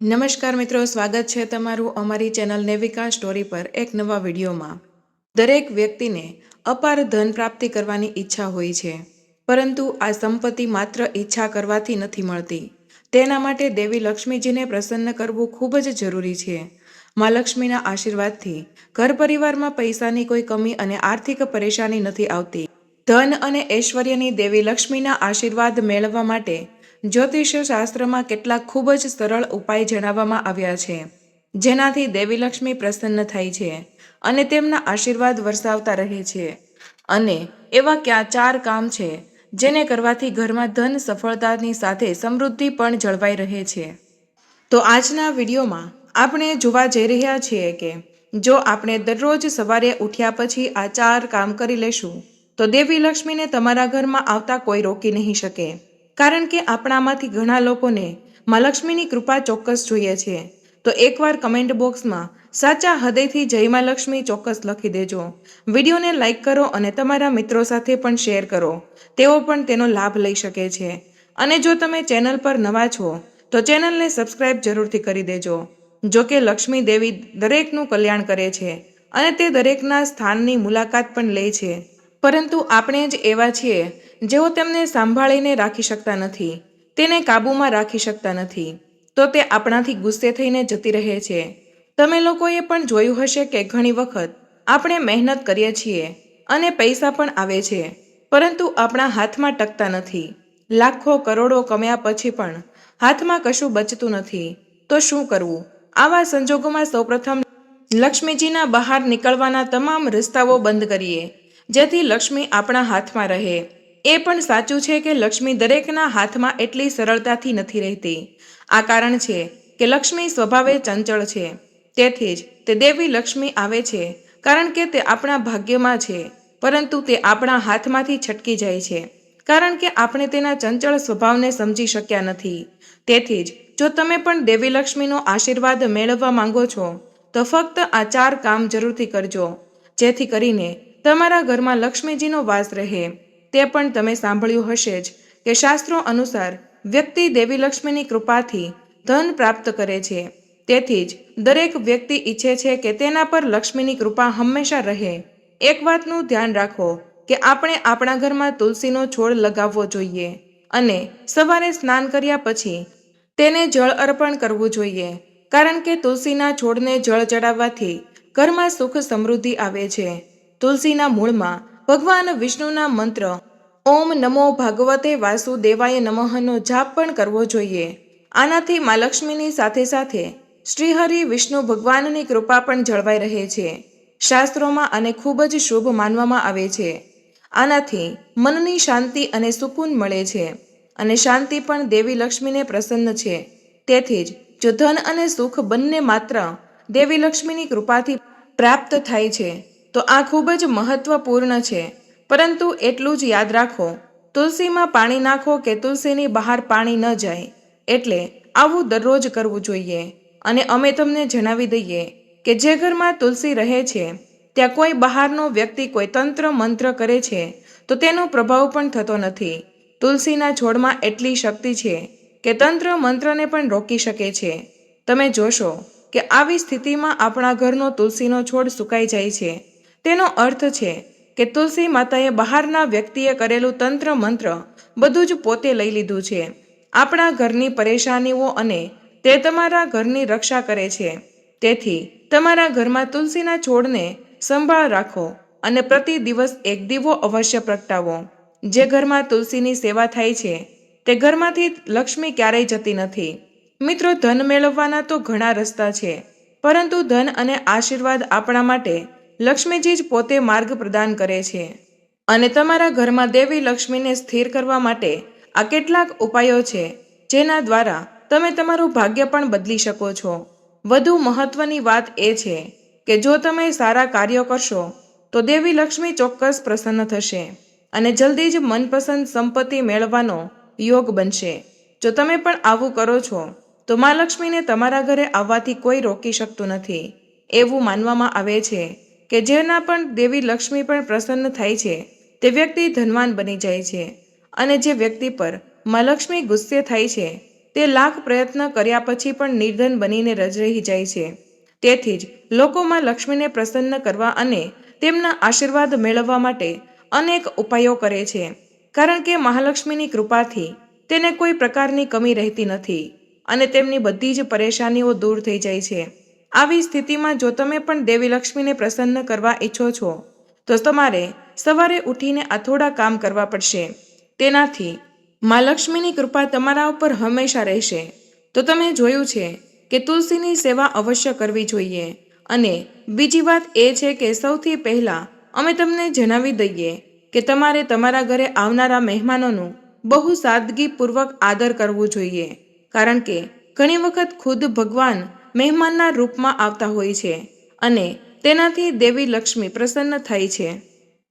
નમસ્કાર મિત્રો, સ્વાગત છે તમારું અમારી ચેનલ નેવિકા સ્ટોરી પર એક નવા વિડીયોમાં. દરેક વ્યક્તિને અપાર ધન પ્રાપ્તિ કરવાની ઈચ્છા હોય છે, પરંતુ આ સંપત્તિ માત્ર ઈચ્છા કરવાથી નથી મળતી. તેના માટે દેવી લક્ષ્મીજીને પ્રસન્ન કરવું ખૂબ જ જરૂરી છે. મા લક્ષ્મીના આશીર્વાદથી ઘર પરિવારમાં પૈસાની કોઈ કમી અને આર્થિક પરેશાની નથી આવતી. ધન અને ઐશ્વર્યની દેવી લક્ષ્મીના આશીર્વાદ મેળવવા માટે જ્યોતિષ શાસ્ત્રમાં કેટલાક ખૂબ જ સરળ ઉપાય જણાવવામાં આવ્યા છે. જેનાથી દેવીલક્ષ્મી પ્રસન્ન થાય છે અને તેમના આશીર્વાદ વરસાવતા રહે છે. અને એવા ક્યાં ચાર કામ છે જેને કરવાથી ઘરમાં ધન સફળતાની સાથે સમૃદ્ધિ પણ જળવાઈ રહે છે. તો આજના વિડીયોમાં આપણે જોવા જઈ રહ્યા છીએ કે જો આપણે દરરોજ સવારે ઉઠ્યા પછી આ ચાર કામ કરી લેશું, તો દેવી લક્ષ્મીને તમારા ઘરમાં આવતા કોઈ રોકી નહીં શકે. કારણ કે આપણામાંથી ઘણા લોકોને મા લક્ષ્મીની કૃપા ચોક્કસ જોઈએ છે. તો એકવાર કમેન્ટ બોક્સમાં સાચા હૃદયથી જય મા લક્ષ્મી ચોક્કસ લખી દેજો. વિડીયોને લાઈક કરો અને તમારા મિત્રો સાથે પણ શેર કરો. તેઓ પણ તેનો લાભ લઈ શકે છે. અને જો તમે ચેનલ પર નવા છો, તો ચેનલને સબસ્ક્રાઇબ જરૂરથી કરી દેજો. જો કે લક્ષ્મી દેવી દરેકનું કલ્યાણ કરે છે અને તે દરેકના સ્થાનની મુલાકાત પણ લે છે. પરંતુ આપણે જ એવા છીએ જેઓ તેમને સાંભળીને રાખી શકતા નથી, તેને કાબૂમાં રાખી શકતા નથી, તો તે આપણાથી ગુસ્સે થઈને જતી રહે છે. તમે લોકોએ પણ જોયું હશે કે ઘણી વખત આપણે મહેનત કરીએ છીએ અને પૈસા પણ આવે છે, પરંતુ આપણા હાથમાં ટકતા નથી. લાખો કરોડો કમ્યા પછી પણ હાથમાં કશું બચતું નથી. તો શું કરવું? આવા સંજોગોમાં સૌપ્રથમ લક્ષ્મીજીના બહાર નીકળવાના તમામ રસ્તાઓ બંધ કરીએ, જેથી લક્ષ્મી આપણા હાથમાં રહે. એ પણ સાચું છે કે લક્ષ્મી દરેકના હાથમાં એટલી સરળતાથી નથી રહેતી. આ કારણ છે કે લક્ષ્મી સ્વભાવે ચંચળ છે. તેથી જ તે દેવી લક્ષ્મી આવે છે, કારણ કે તે આપણા ભાગ્યમાં છે, પરંતુ તે આપણા હાથમાંથી છટકી જાય છે, કારણ કે આપણે તેના ચંચળ સ્વભાવને સમજી શક્યા નથી. તેથી જ જો તમે પણ દેવી લક્ષ્મીનો આશીર્વાદ મેળવવા માંગો છો, તો ફક્ત આ ચાર કામ જરૂરથી કરજો, જેથી કરીને તમારા ઘરમાં લક્ષ્મીજીનો વાસ રહે. તે પણ તમે સાંભળ્યું હશે જ કે શાસ્ત્રો અનુસાર વ્યક્તિ દેવી લક્ષ્મીની કૃપાથી ધન પ્રાપ્ત કરે છે. તેથી જ દરેક વ્યક્તિ ઈચ્છે છે કે તેના પર લક્ષ્મીની કૃપા હંમેશા રહે. એક વાતનું ધ્યાન રાખો કે આપણે આપણા ઘરમાં તુલસીનો છોડ લગાવવો જોઈએ અને સવારે સ્નાન કર્યા પછી તેને જળ અર્પણ કરવું જોઈએ. કારણ કે તુલસીના છોડને જળ ચડાવવાથી ઘરમાં સુખ સમૃદ્ધિ આવે છે. તુલસીના મૂળમાં ભગવાન વિષ્ણુના મંત્ર, ઓમ નમો ભાગવતે વાસુદેવાય નમઃનો જાપ પણ કરવો જોઈએ. આનાથી મા લક્ષ્મીની સાથે સાથે શ્રીહરિ વિષ્ણુ ભગવાનની કૃપા પણ જળવાઈ રહે છે. શાસ્ત્રોમાં આને ખૂબ જ શુભ માનવામાં આવે છે. આનાથી મનની શાંતિ અને સુકૂન મળે છે. અને શાંતિ પણ દેવી લક્ષ્મીને પ્રસન્ન છે. તેથી જ જો ધન અને સુખ બંને માત્ર દેવી લક્ષ્મીની કૃપાથી પ્રાપ્ત થાય છે તો આ ખૂબ જ મહત્વપૂર્ણ છે. પરંતુ એટલું જ યાદ રાખો, તુલસીમાં પાણી નાખો કે તુલસીની બહાર પાણી ન જાય, એટલે આવું દરરોજ કરવું જોઈએ. અને અમે તમને જણાવી દઈએ કે જે ઘરમાં તુલસી રહે છે, ત્યાં કોઈ બહારનો વ્યક્તિ કોઈ તંત્ર મંત્ર કરે છે, તો તેનો પ્રભાવ પણ થતો નથી. તુલસીના છોડમાં એટલી શક્તિ છે કે તંત્ર મંત્રને પણ રોકી શકે છે. તમે જોશો કે આવી સ્થિતિમાં આપણા ઘરનો તુલસીનો છોડ સુકાઈ જાય છે. તેનો અર્થ છે કે તુલસી માતાએ બહારના વ્યક્તિએ કરેલું તંત્ર મંત્ર બધું જ પોતે લઈ લીધું છે. આપણા ઘરની પરેશાનીઓ અને તે તમારા ઘરની રક્ષા કરે છે. તેથી તમારા ઘરમાં તુલસીના છોડને સંભાળ રાખો અને પ્રતિ દિવસ એક દીવો અવશ્ય પ્રગટાવો. જે ઘરમાં તુલસીની સેવા થાય છે, તે ઘરમાંથી લક્ષ્મી ક્યારેય જતી નથી. મિત્રો, ધન મેળવવાના તો ઘણા રસ્તા છે, પરંતુ ધન અને આશીર્વાદ આપણા માટે લક્ષ્મીજી જ પોતે માર્ગ પ્રદાન કરે છે અને તમારા ઘરમાં દેવી લક્ષ્મીને સ્થિર કરવા માટે આ કેટલાક ઉપાયો છે, જેના દ્વારા તમે તમારું ભાગ્ય પણ બદલી શકો છો. વધુ મહત્વની વાત એ છે કે જો તમે સારા કાર્યો કરશો, તો દેવી લક્ષ્મી ચોક્કસ પ્રસન્ન થશે અને જલ્દી જ મનપસંદ સંપત્તિ મેળવવાનો યોગ બનશે. જો તમે પણ આવું કરો છો, તો મા લક્ષ્મીને તમારા ઘરે આવવાથી કોઈ રોકી શકતું નથી, એવું માનવામાં આવે છે. કે જેના પણ દેવી લક્ષ્મી પણ પ્રસન્ન થાય છે, તે વ્યક્તિ ધનવાન બની જાય છે. અને જે વ્યક્તિ પર મા લક્ષ્મી ગુસ્સે થાય છે, તે લાખ પ્રયત્ન કર્યા પછી પણ નિર્ધન બનીને રજ રહી જાય છે. તેથી જ લોકોમાં લક્ષ્મીને પ્રસન્ન કરવા અને તેમના આશીર્વાદ મેળવવા માટે અનેક ઉપાયો કરે છે. કારણ કે મહાલક્ષ્મીની કૃપાથી તેને કોઈ પ્રકારની કમી રહેતી નથી અને તેમની બધી જ પરેશાનીઓ દૂર થઈ જાય છે. આવી સ્થિતિમાં જો તમે પણ દેવી લક્ષ્મીને પ્રસન્ન કરવા ઈચ્છો છો, તો તમારે સવારે ઉઠીને આ થોડા કામ કરવા પડશે. તેનાથી મા લક્ષ્મીની કૃપા તમારા ઉપર હંમેશા રહેશે. તો તમે જોયું છે કે તુલસીની સેવા અવશ્ય કરવી જોઈએ. અને બીજી વાત એ છે કે સૌથી પહેલાં અમે તમને જણાવી દઈએ કે તમારે તમારા ઘરે આવનારા મહેમાનોનું બહુ સાદગીપૂર્વક આદર કરવું જોઈએ. કારણ કે ઘણી વખત ખુદ ભગવાન મહેમાનના રૂપમાં આવતા હોય છે અને તેનાથી દેવી લક્ષ્મી પ્રસન્ન થાય છે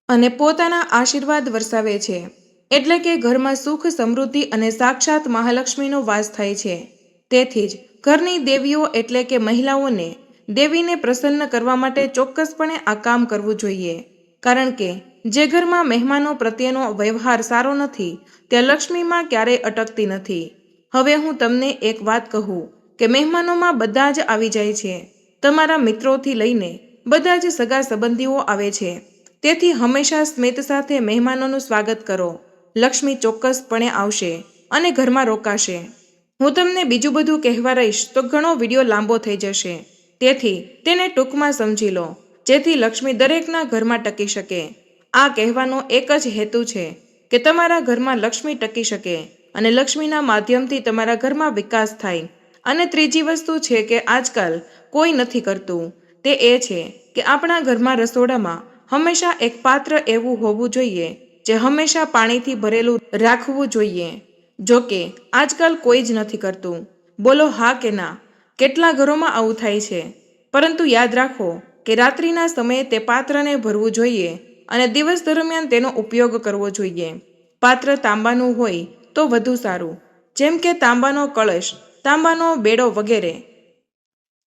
અને પોતાના આશીર્વાદ વરસાવે છે. એટલે કે ઘરમાં સુખ, સમૃદ્ધિ અને સાક્ષાત મહાલક્ષ્મીનો વાસ થાય છે. તેથી જ ઘરની દેવીઓ એટલે કે મહિલાઓને દેવીને પ્રસન્ન કરવા માટે ચોક્કસપણે આ કામ કરવું જોઈએ. કારણ કે જે ઘરમાં મહેમાનો પ્રત્યેનો વ્યવહાર સારો નથી, ત્યાં લક્ષ્મીમાં ક્યારેય અટકતી નથી. હવે હું તમને એક વાત કહું. કે મહેમાનોમાં બધા જ આવી જાય છે. તમારા મિત્રોથી લઈને બધા જ સગા સંબંધીઓ આવે છે. તેથી હંમેશા સ્મિત સાથે મહેમાનોનું સ્વાગત કરો. લક્ષ્મી ચોક્કસપણે આવશે અને ઘરમાં રોકાશે. હું તમને બીજું બધું કહેવા રહીશ તો ઘણો વીડિયો લાંબો થઈ જશે. તેથી તેને ટૂંકમાં સમજી લો. જેથી લક્ષ્મી દરેકના ઘરમાં ટકી શકે. આ કહેવાનો એક જ હેતુ છે કે તમારા ઘરમાં લક્ષ્મી ટકી શકે અને લક્ષ્મીના માધ્યમથી તમારા ઘરમાં વિકાસ થાય. અને ત્રીજી વસ્તુ છે કે આજકાલ કોઈ નથી કરતું. તે એ છે કે આપણા ઘરમાં રસોડામાં હંમેશા એક પાત્ર એવું હોવું જોઈએ, જે હંમેશા પાણીથી ભરેલું રાખવું જોઈએ. જો કે, આજકાલ કોઈ જ નથી કરતું. બોલો હા કે ના? કેટલા ઘરોમાં આવું થાય છે? પરંતુ યાદ રાખો કે રાત્રિના સમયે તે પાત્રને ભરવું જોઈએ અને દિવસ દરમિયાન તેનો ઉપયોગ કરવો જોઈએ. પાત્ર તાંબાનું હોય તો વધુ સારું. જેમ કે તાંબાનો કળશ તાંબાનો બેડો વગેરે.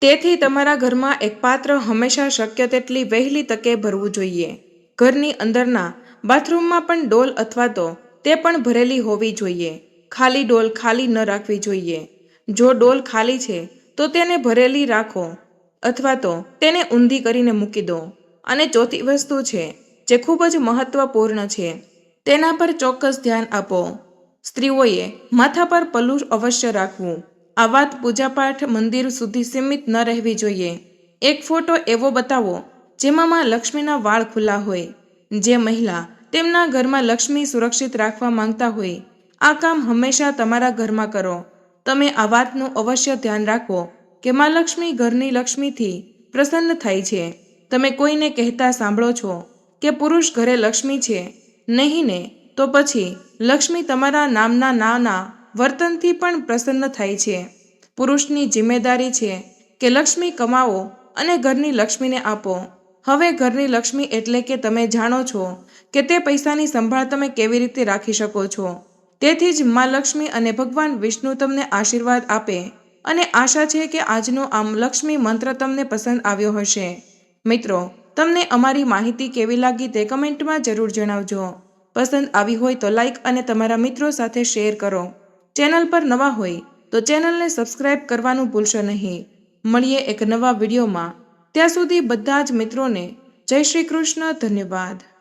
તેથી તમારા ઘરમાં એક પાત્ર હંમેશા શક્ય તેટલી વહેલી તકે ભરવું જોઈએ. ઘરની અંદરના બાથરૂમમાં પણ ડોલ અથવા તો તે પણ ભરેલી હોવી જોઈએ. ખાલી ડોલ ખાલી ન રાખવી જોઈએ. જો ડોલ ખાલી છે, તો તેને ભરેલી રાખો અથવા તો તેને ઊંધી કરીને મૂકી દો. અને ચોથી વસ્તુ છે, જે ખૂબ જ મહત્વપૂર્ણ છે, તેના પર ચોક્કસ ધ્યાન આપો. સ્ત્રીઓએ માથા પર પલ્લું અવશ્ય રાખવું. આ વાત પૂજાપાઠ મંદિર સુધી સીમિત ન રહેવી જોઈએ. એક ફોટો એવો બતાવો, જેમાં માં લક્ષ્મીના વાળ ખુલ્લા હોય. જે મહિલા તેમના ઘરમાં લક્ષ્મી સુરક્ષિત રાખવા માંગતા હોય. આ કામ હંમેશા તમારા ઘરમાં કરો. તમે આ વાતનું અવશ્ય ધ્યાન રાખો કે માં લક્ષ્મી ઘરની લક્ષ્મીથી પ્રસન્ન થાય છે. તમે કોઈને કહેતા સાંભળો છો કે પુરુષ ઘરે લક્ષ્મી છે. નહીં ને, તો પછી લક્ષ્મી તમારા નામના નાના વર્તનથી પણ પ્રસન્ન થાય છે. પુરુષની જિમ્મેદારી છે કે લક્ષ્મી કમાવો અને ઘરની લક્ષ્મીને આપો. હવે ઘરની લક્ષ્મી એટલે કે તમે જાણો છો કે તે પૈસાની સંભાળ તમે કેવી રીતે રાખી શકો છો. તેથી જ મા લક્ષ્મી અને ભગવાન વિષ્ણુ તમને આશીર્વાદ આપે અને આશા છે કે આજનો આમ લક્ષ્મી મંત્ર તમને પસંદ આવ્યો હશે. મિત્રો, તમને અમારી માહિતી કેવી લાગી તે કમેન્ટમાં જરૂર જણાવજો. પસંદ આવી હોય તો લાઈક અને તમારા મિત્રો સાથે શેર કરો. ચેનલ પર નવા હોય તો ચેનલને સબસ્ક્રાઇબ કરવાનું ભૂલશો નહીં. મળીએ એક નવા વિડીયોમાં. ત્યાં સુધી બધા જ મિત્રોને જય શ્રી કૃષ્ણ, ધન્યવાદ.